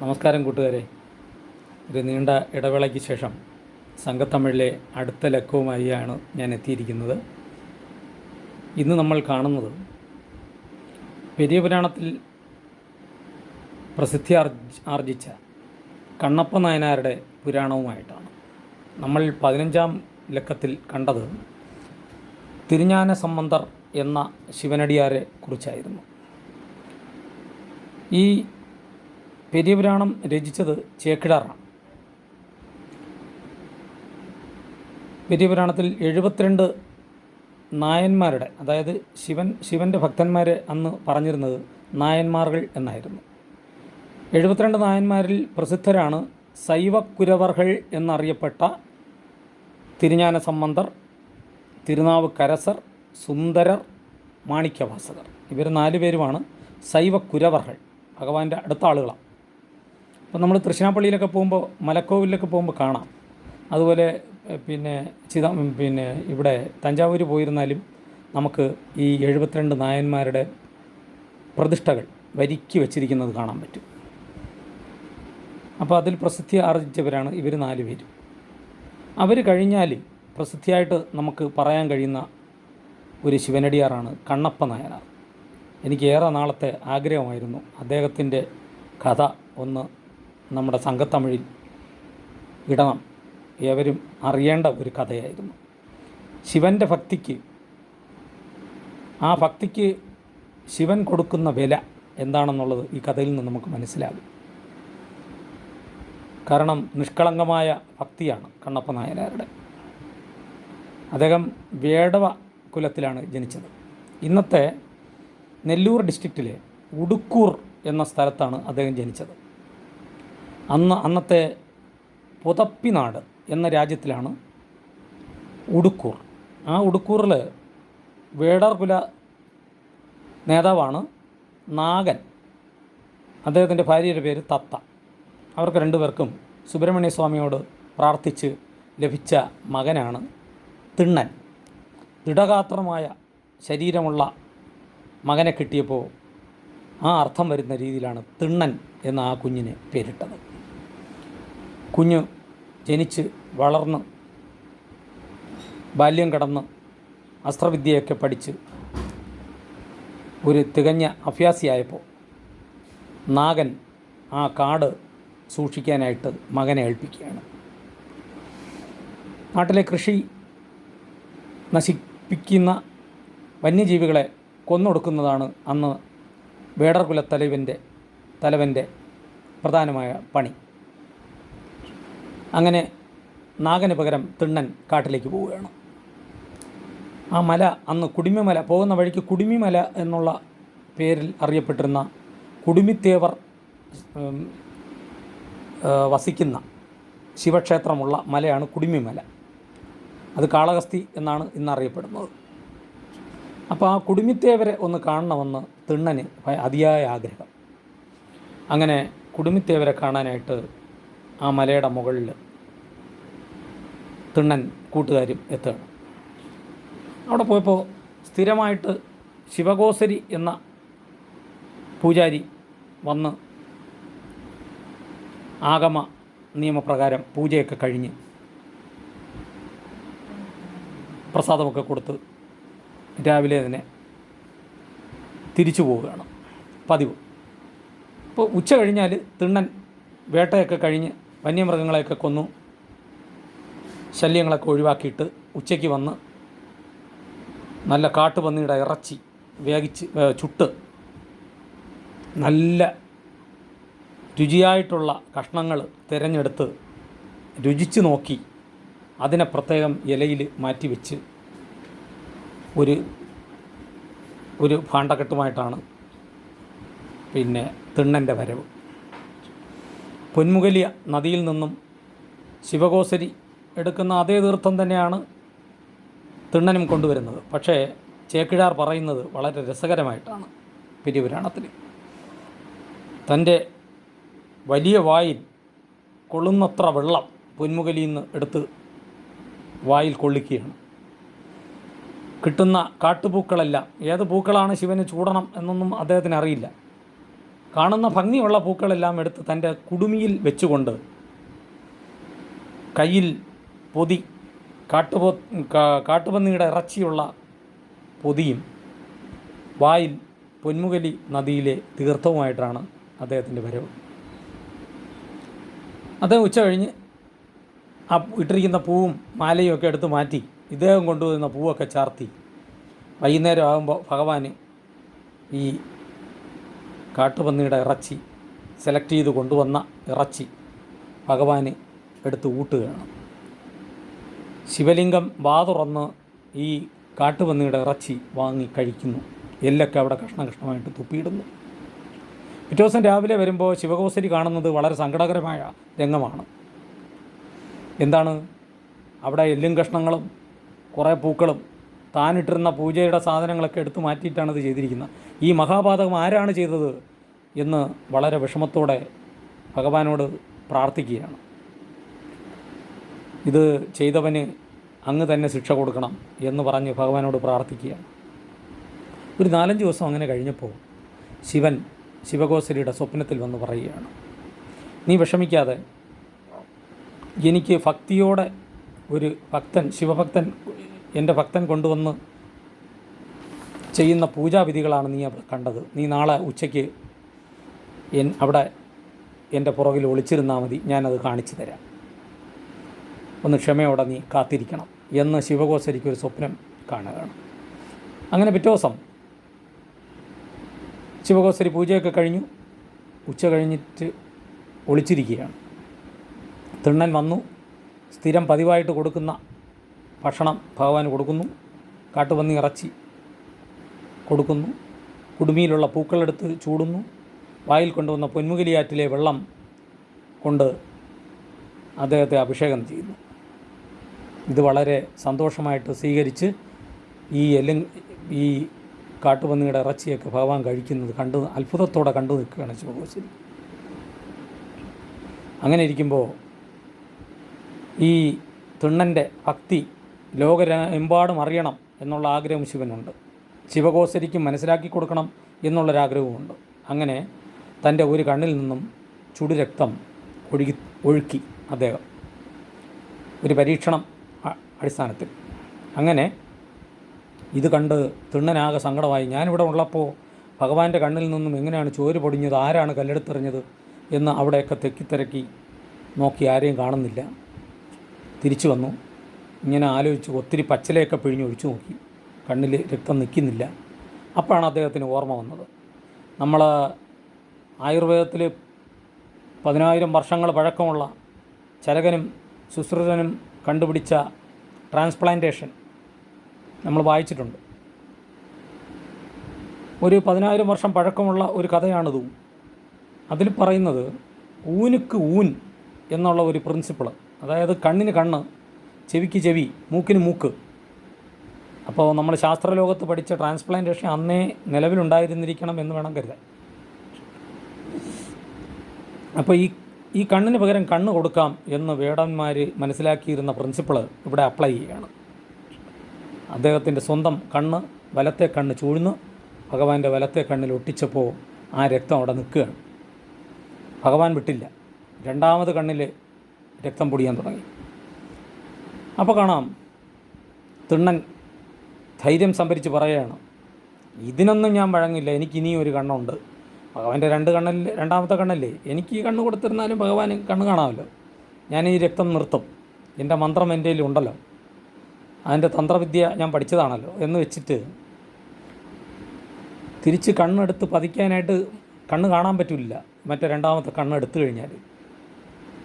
നമസ്കാരം കൂട്ടുകാരെ. ഒരു നീണ്ട ഇടവേളയ്ക്ക് ശേഷം സംഘത്തമിഴിലെ അടുത്ത ലക്കവുമായിയാണ് ഞാൻ എത്തിയിരിക്കുന്നത്. ഇന്ന് നമ്മൾ കാണുന്നത് പെരിയ പുരാണത്തിൽ പ്രസിദ്ധി ആർജിച്ച കണ്ണപ്പ നായനാരുടെ പുരാണവുമായിട്ടാണ്. നമ്മൾ പതിനഞ്ചാം ലക്കത്തിൽ കണ്ടത് തിരുஞான സംബന്ധർ എന്ന ശിവനടിയാരെ കുറിച്ചായിരുന്നു. ഈ പെരിയ പുരാണം രചിച്ചത് ചേക്കിടാറാണ്. പെരിയ പുരാണത്തിൽ എഴുപത്തിരണ്ട് നായന്മാരുടെ അതായത് ശിവൻ ശിവന്റെ ഭക്തന്മാരെ അന്ന് പറഞ്ഞിരുന്നത് നായന്മാർകൾ എന്നായിരുന്നു. എഴുപത്തിരണ്ട് നായന്മാരിൽ പ്രസിദ്ധരാണ് ശൈവക്കുരവർകൾ എന്നറിയപ്പെട്ട തിരുഞാന സംബന്ധർ തിരുനാവുക്കരസർ സുന്ദരർ മാണിക്യവാസകർ. ഇവർ നാല് പേരുമാണ് ശൈവക്കുരവർകൾ ഭഗവാന്റെ അടുത്ത ആളുകളാണ്. അപ്പോൾ നമ്മൾ തൃശ്ശിനാപ്പള്ളിയിലൊക്കെ പോകുമ്പോൾ മലക്കോവിലൊക്കെ പോകുമ്പോൾ കാണാം. അതുപോലെ പിന്നെ ചിത പിന്നെ ഇവിടെ തഞ്ചാവൂർ പോയിരുന്നാലും നമുക്ക് ഈ എഴുപത്തിരണ്ട് നായന്മാരുടെ പ്രതിഷ്ഠകൾ വരിക്കി വച്ചിരിക്കുന്നത് കാണാൻ പറ്റും. അപ്പോൾ അതിൽ പ്രസിദ്ധി ആർജിച്ചവരാണ് ഇവർ നാല് പേരും. അവർ കഴിഞ്ഞാൽ പ്രസിദ്ധിയായിട്ട് നമുക്ക് പറയാൻ കഴിയുന്ന ഒരു ശിവനടിയാറാണ് കണ്ണപ്പ നായനാർ. എനിക്ക് ഏറെ നാളത്തെ ആഗ്രഹമായിരുന്നു അദ്ദേഹത്തിന്റെ കഥ ഒന്ന് നമ്മുടെ സംഘത്തമിഴിൽ ഇടണം. ഏവരും അറിയേണ്ട ഒരു കഥയായിരുന്നു. ശിവന്റെ ഭക്തിക്ക് ആ ഭക്തിക്ക് ശിവൻ കൊടുക്കുന്ന വില എന്താണെന്നുള്ളത് ഈ കഥയിൽ നിന്ന് നമുക്ക് മനസ്സിലാകും. കാരണം നിഷ്കളങ്കമായ ഭക്തിയാണ് കണ്ണപ്പ നായനാരുടെ. അദ്ദേഹം വേടവ കുലത്തിലാണ് ജനിച്ചത്. ഇന്നത്തെ നെല്ലൂർ ഡിസ്ട്രിക്റ്റിലെ ഉടുക്കൂർ എന്ന സ്ഥലത്താണ് അദ്ദേഹം ജനിച്ചത്. അന്ന് അന്നത്തെ പുതപ്പിനാട് എന്ന രാജ്യത്തിലാണ് ഉടുക്കൂർ. ആ ഉടുക്കൂറിൽ വേടാർകുല നേതാവാണ് നാഗൻ. അദ്ദേഹത്തിന്റെ ഭാര്യയുടെ പേര് തത്ത. അവർക്ക് രണ്ടുപേർക്കും സുബ്രഹ്മണ്യ സ്വാമിയോട് പ്രാർത്ഥിച്ച് ലഭിച്ച മകനാണ് തിണ്ണൻ. ദൃഢഗാത്രമായ ശരീരമുള്ള മകനെ കിട്ടിയപ്പോൾ ആ അർത്ഥം വരുന്ന രീതിയിലാണ് തിണ്ണൻ എന്ന ആ കുഞ്ഞിനെ പേരിട്ടത്. കുഞ്ഞ് ജനിച്ച് വളർന്ന് ബാല്യം കടന്ന് അസ്ത്രവിദ്യയൊക്കെ പഠിച്ച് ഒരു തികഞ്ഞ അഭ്യാസിയായപ്പോൾ നാഗൻ ആ കാട് സൂക്ഷിക്കാനായിട്ട് മകനെ ഏൽപ്പിക്കുകയാണ്. നാട്ടിലെ കൃഷി നശിപ്പിക്കുന്ന വന്യജീവികളെ കൊന്നൊടുക്കുന്നതാണ് അന്ന് വേടർകുലത്തലവന്റെ തലവന്റെ പ്രധാനമായ പണി. അങ്ങനെ നാഗന് പകരം തിണ്ണൻ കാട്ടിലേക്ക് പോവുകയാണ്. ആ മല അന്ന് കുടുമിമല പോകുന്ന വഴിക്ക് കുടുമിമല എന്നുള്ള പേരിൽ അറിയപ്പെട്ടിരുന്ന കുടുമിത്തേവർ വസിക്കുന്ന ശിവക്ഷേത്രമുള്ള മലയാണ് കുടുമിമല. അത് കാളഹസ്തി എന്നാണ് ഇന്നറിയപ്പെടുന്നത് അപ്പോൾ ആ കുടുമിത്തേവരെ ഒന്ന് കാണണമെന്ന് തിണ്ണന് അതിയായ ആഗ്രഹം. അങ്ങനെ കുടുമിത്തേവരെ കാണാനായിട്ട് ആ മലയുടെ മുകളിൽ തിണ്ണൻ കൂട്ടുകാരും എത്തുകയാണ്. അവിടെ പോയപ്പോൾ സ്ഥിരമായിട്ട് ശിവകോസരി എന്ന പൂജാരി വന്ന് ആഗമ നിയമപ്രകാരം പൂജയൊക്കെ കഴിഞ്ഞ് പ്രസാദമൊക്കെ കൊടുത്ത് രാവിലെ തന്നെ തിരിച്ചു പോവുകയാണ്. പതിവ്. ഇപ്പോൾ ഉച്ച കഴിഞ്ഞാൽ തിണ്ണൻ വേട്ടയൊക്കെ കഴിഞ്ഞ് വന്യമൃഗങ്ങളെയൊക്കെ കൊന്നു. ശല്യങ്ങളൊക്കെ ഒഴിവാക്കിയിട്ട് ഉച്ചയ്ക്ക് വന്ന് നല്ല കാട്ടുപന്നിയുടെ ഇറച്ചി വേവിച്ച് ചുട്ട് നല്ല രുചിയായിട്ടുള്ള കഷ്ണങ്ങൾ തിരഞ്ഞെടുത്ത് രുചിച്ച് നോക്കി അതിനെ പ്രത്യേകം ഇലയിൽ മാറ്റി വെച്ച് ഒരു ഒരു ഭാണ്ഡക്കെട്ടുമായിട്ടാണ് പിന്നെ തിണ്ണന്റെ വരവ്. പൊന്മുകലിയ നദിയിൽ നിന്നും ശിവകോസരി എടുക്കുന്ന അതേ തീർത്ഥം തന്നെയാണ് തിണ്ണനും കൊണ്ടുവരുന്നത്. പക്ഷേ ചേക്കിഴാർ പറയുന്നത് വളരെ രസകരമായിട്ടാണ് പിരിപുരാണത്തിൽ തന്റെ വലിയ വായിൽ കൊള്ളുന്നത്ര വെള്ളം പൊന്മുകലിയിൽ നിന്ന് എടുത്ത് വായിൽ കൊള്ളിക്കുകയാണ്. കിട്ടുന്ന കാട്ടുപൂക്കളെല്ലാം ഏത് പൂക്കളാണ് ശിവന് ചൂടണം എന്നൊന്നും അദ്ദേഹത്തിന് അറിയില്ല. കാണുന്ന ഭംഗിയുള്ള പൂക്കളെല്ലാം എടുത്ത് തന്റെ കുടുമിയിൽ വെച്ചുകൊണ്ട് കയ്യിൽ പൊതി കാട്ടുപോ കാട്ടുപന്നിയുടെ ഇറച്ചിയുള്ള പൊതിയും വായിൽ പൊന്മുകലി നദിയിലെ തീർത്ഥവുമായിട്ടാണ് അദ്ദേഹത്തിന്റെ വരവ്. അദ്ദേഹം ഉച്ച കഴിഞ്ഞ് ആ ഇട്ടിരിക്കുന്ന പൂവും മാലയും ഒക്കെ എടുത്ത് മാറ്റി ഇദ്ദേഹം കൊണ്ടുവരുന്ന പൂവൊക്കെ ചാർത്തി വൈകുന്നേരം ആകുമ്പോൾ ഭഗവാന് ഈ കാട്ടുപന്നിയുടെ ഇറച്ചി സെലക്ട് ചെയ്ത് കൊണ്ടുവന്ന ഇറച്ചി ഭഗവാന് എടുത്ത് ഊട്ടുകയാണ്. ശിവലിംഗം വാ തുറന്ന് ഈ കാട്ടുപന്നിയുടെ ഇറച്ചി വാങ്ങി കഴിക്കുന്നു. എല്ലൊക്കെ അവിടെ കഷ്ണകഷ്ണമായിട്ട് തുപ്പിയിടുന്നു. പിറ്റേ ദിവസം രാവിലെ വരുമ്പോൾ ശിവകോസരി കാണുന്നത് വളരെ സങ്കടകരമായ രംഗമാണ്. എന്താണ്? അവിടെ എല്ലും കഷ്ണങ്ങളും കുറേ പൂക്കളും താനിട്ടിരുന്ന പൂജയുടെ സാധനങ്ങളൊക്കെ എടുത്തു മാറ്റിയിട്ടാണ് ഇത് ചെയ്തിരിക്കുന്നത്. ഈ മഹാപാതകം ആരാണ് ചെയ്തത് എന്ന് വളരെ വിഷമത്തോടെ ഭഗവാനോട് പ്രാർത്ഥിക്കുകയാണ്. ഇത് ചെയ്തവന് അങ്ങ് തന്നെ ശിക്ഷ കൊടുക്കണം എന്ന് പറഞ്ഞ് ഭഗവാനോട് പ്രാർത്ഥിക്കുകയാണ്. ഒരു നാലഞ്ച് ദിവസം അങ്ങനെ കഴിഞ്ഞപ്പോൾ ശിവൻ ശിവഗോസരിയുടെ സ്വപ്നത്തിൽ വന്ന് പറയുകയാണ് നീ വിഷമിക്കാതെ എനിക്ക് ഭക്തിയോടെ ഒരു ഭക്തൻ ശിവഭക്തൻ എന്റെ ഭക്തൻ കൊണ്ടുവന്ന് ചെയ്യുന്ന പൂജാവിധികളാണ് നീ കണ്ടത്. നീ നാളെ ഉച്ചയ്ക്ക് എൻ അവിടെ എന്റെ പുറകിൽ ഒളിച്ചിരുന്നാൽ മതി. ഞാനത് കാണിച്ചു തരാം. ഒന്ന് ക്ഷമയോടെ നീ കാത്തിരിക്കണം എന്ന് ശിവകോസരിക്ക് ഒരു സ്വപ്നം കാണുകയാണ്. അങ്ങനെ പിറ്റേ ദിവസം ശിവകോസരി പൂജയൊക്കെ കഴിഞ്ഞു. ഉച്ച കഴിഞ്ഞിട്ട് ഒളിച്ചിരിക്കുകയാണ്. തിണ്ണൻ വന്നു. സ്ഥിരം പതിവായിട്ട് കൊടുക്കുന്ന ഭക്ഷണം ഭഗവാൻ കൊടുക്കുന്നു. കാട്ടുപന്നി ഇറച്ചി കൊടുക്കുന്നു. കുടുമിയിലുള്ള പൂക്കളെടുത്ത് ചൂടുന്നു. വായിൽ കൊണ്ടുവന്ന പൊന്മുകലിയാറ്റിലെ വെള്ളം കൊണ്ട് അദ്ദേഹത്തെ അഭിഷേകം ചെയ്യുന്നു. ഇത് വളരെ സന്തോഷമായിട്ട് സ്വീകരിച്ച് ഈ എല്ലു ഈ കാട്ടുപന്നിയുടെ ഇറച്ചിയൊക്കെ ഭഗവാൻ കഴിക്കുന്നത് കണ്ട് അത്ഭുതത്തോടെ കണ്ടു നിൽക്കുകയാണ് ശിവകോശരി അങ്ങനെ ഇരിക്കുമ്പോൾ ഈ തിണ്ണന്റെ ഭക്തി ലോകമെമ്പാടും അറിയണം എന്നുള്ള ആഗ്രഹം ശിവനുണ്ട്. ശിവകോസരിക്കും മനസ്സിലാക്കി കൊടുക്കണം എന്നുള്ളൊരാഗ്രഹവുമുണ്ട്. അങ്ങനെ തന്റെ ഒരു കണ്ണിൽ നിന്നും ചുടുരക്തം ഒഴുകി ഒഴുക്കി അദ്ദേഹം. ഒരു പരീക്ഷണം അടിസ്ഥാനത്തിൽ. അങ്ങനെ ഇത് കണ്ട് തിണ്ണനാകെ സങ്കടമായി. ഞാനിവിടെ ഉള്ളപ്പോൾ ഭഗവാന്റെ കണ്ണിൽ നിന്നും എങ്ങനെയാണ് ചോര് പൊടിഞ്ഞത് ആരാണ് കല്ലെടുത്തെറിഞ്ഞത് എന്ന് അവിടെയൊക്കെ തെക്കിത്തിരക്കി നോക്കി ആരെയും കാണുന്നില്ല. തിരിച്ചു വന്നു. ഇങ്ങനെ ആലോചിച്ച് ഒത്തിരി പച്ചിലയൊക്കെ പിഴിഞ്ഞൊഴിച്ചു നോക്കി. കണ്ണിൽ രക്തം നിൽക്കുന്നില്ല. അപ്പോഴാണ് അദ്ദേഹത്തിന് ഓർമ്മ വന്നത്. നമ്മൾ ആയുർവേദത്തിൽ പതിനായിരം വർഷങ്ങൾ പഴക്കമുള്ള ചരകനും ശുശ്രുതനും കണ്ടുപിടിച്ച ട്രാൻസ്പ്ലാന്റേഷൻ നമ്മൾ വായിച്ചിട്ടുണ്ട്. ഒരു പതിനായിരം വർഷം പഴക്കമുള്ള ഒരു കഥയാണിതും. അതിൽ പറയുന്നത് ഊനുക്ക് ഊൻ എന്നുള്ള ഒരു പ്രിൻസിപ്പിൾ അതായത് കണ്ണിന് കണ്ണ് ചെവിക്ക് ചെവി മൂക്കിന് മൂക്ക്. അപ്പോൾ നമ്മൾ ശാസ്ത്രലോകത്ത് പഠിച്ച ട്രാൻസ്പ്ലാന്റേഷൻ അന്നേ നിലവിലുണ്ടായിരുന്നിരിക്കണം എന്ന് വേണം കരുതാൻ. അപ്പോൾ ഈ ഈ കണ്ണിന് പകരം കണ്ണ് കൊടുക്കാം എന്ന് വേടന്മാർ മനസ്സിലാക്കിയിരുന്ന പ്രിൻസിപ്പിൾ ഇവിടെ അപ്ലൈ ചെയ്യുകയാണ് അദ്ദേഹത്തിന്റെ സ്വന്തം കണ്ണ് വലത്തെ കണ്ണ് ചൂഴ്ന്ന് ഭഗവാന്റെ വലത്തെ കണ്ണിൽ ഒട്ടിച്ചപ്പോൾ ആ രക്തം അവിടെ നിൽക്കുകയാണ്. ഭഗവാൻ വിട്ടില്ല. രണ്ടാമത് കണ്ണിൽ രക്തം പൊടിയാൻ തുടങ്ങി. അപ്പോൾ കാണാം. തിണ്ണൻ ധൈര്യം സംഭരിച്ച് പറയുകയാണ്. ഇതിനൊന്നും ഞാൻ വഴങ്ങില്ല. എനിക്ക് ഇനിയും ഒരു കണ്ണുണ്ട്. ഭഗവാന്റെ രണ്ട് കണ്ണിൽ രണ്ടാമത്തെ കണ്ണല്ലേ? എനിക്ക് ഈ കണ്ണ് കൊടുത്തിരുന്നാലും ഭഗവാൻ കണ്ണ് കാണാമല്ലോ. ഞാൻ ഈ രക്തം നിർത്തും. എന്റെ മന്ത്രം എന്റെ ഉണ്ടല്ലോ. അതിന്റെ തന്ത്രവിദ്യ ഞാൻ പഠിച്ചതാണല്ലോ എന്ന് വെച്ചിട്ട് തിരിച്ച് കണ്ണെടുത്ത് പതിക്കാനായിട്ട് കണ്ണ് കാണാൻ പറ്റില്ല മറ്റേ രണ്ടാമത്തെ കണ്ണെടുത്തു കഴിഞ്ഞാൽ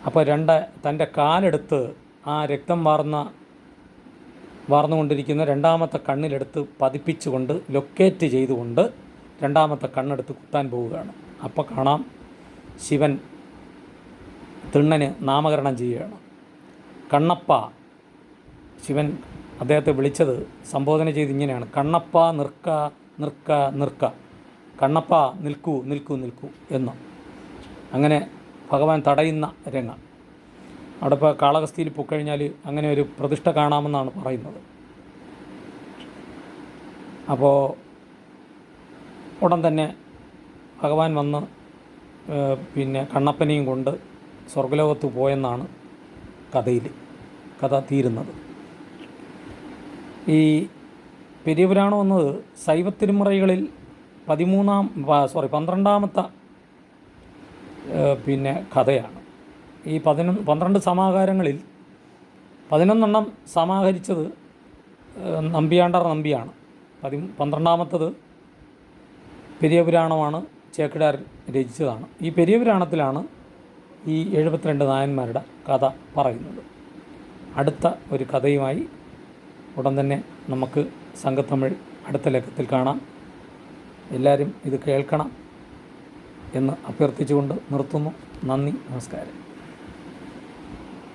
അപ്പോൾ രണ്ട് തന്റെ കാലെടുത്ത് ആ രക്തം വാർന്ന വാർന്നുകൊണ്ടിരിക്കുന്ന രണ്ടാമത്തെ കണ്ണിലെടുത്ത് പതിപ്പിച്ചുകൊണ്ട് ലൊക്കേറ്റ് ചെയ്തുകൊണ്ട് രണ്ടാമത്തെ കണ്ണെടുത്ത് കുത്താൻ പോവുകയാണ്. അപ്പോൾ കാണാം ശിവൻ തിണ്ണന് നാമകരണം ചെയ്യുകയാണ്. കണ്ണപ്പ ശിവൻ അദ്ദേഹത്തെ വിളിച്ചത് സംബോധന ചെയ്ത് ഇങ്ങനെയാണ്. കണ്ണപ്പ നിർക്ക നിർക്ക നിർക്ക. കണ്ണപ്പ നിൽക്കൂ നിൽക്കൂ നിൽക്കൂ എന്ന്. അങ്ങനെ ഭഗവാൻ തടയുന്ന രംഗം. അവിടെ ഇപ്പോൾ കാളഹസ്തിയിൽ പൊക്കഴിഞ്ഞാൽ അങ്ങനെ ഒരു പ്രതിഷ്ഠ കാണാമെന്നാണ് പറയുന്നത്. അപ്പോൾ ഉടൻ തന്നെ ഭഗവാൻ വന്ന് പിന്നെ കണ്ണപ്പനെയും കൊണ്ട് സ്വർഗലോകത്ത് പോയെന്നാണ് കഥയിൽ കഥ തീരുന്നത്. ഈ പെരിയ പുരാണം എന്നത് ശൈവത്തിരുമുറകളിൽ പതിമൂന്നാം പ- സോറി പന്ത്രണ്ടാമത്തെ പിന്നെ കഥയാണ്. ഈ പതിനൊന്ന് പന്ത്രണ്ട് സമാഹാരങ്ങളിൽ പതിനൊന്നെണ്ണം സമാഹരിച്ചത് നമ്പിയാണ്ടർ നമ്പിയാണ്. പതി പന്ത്രണ്ടാമത്തത് പെരിയ പുരാണമാണ് ചേക്കിടാർ രചിച്ചതാണ്. ഈ പെരിയ പുരാണത്തിലാണ് ഈ എഴുപത്തിരണ്ട് നായന്മാരുടെ കഥ പറയുന്നത്. അടുത്ത ഒരു കഥയുമായി ഉടൻ തന്നെ നമുക്ക് സംഘത്തമിഴ് അടുത്ത ലക്കത്തിൽ കാണാം. എല്ലാവരും ഇത് കേൾക്കണം എന്ന് അഭ്യർത്ഥിച്ചുകൊണ്ട് നിർത്തുന്നു. നന്ദി നമസ്കാരം.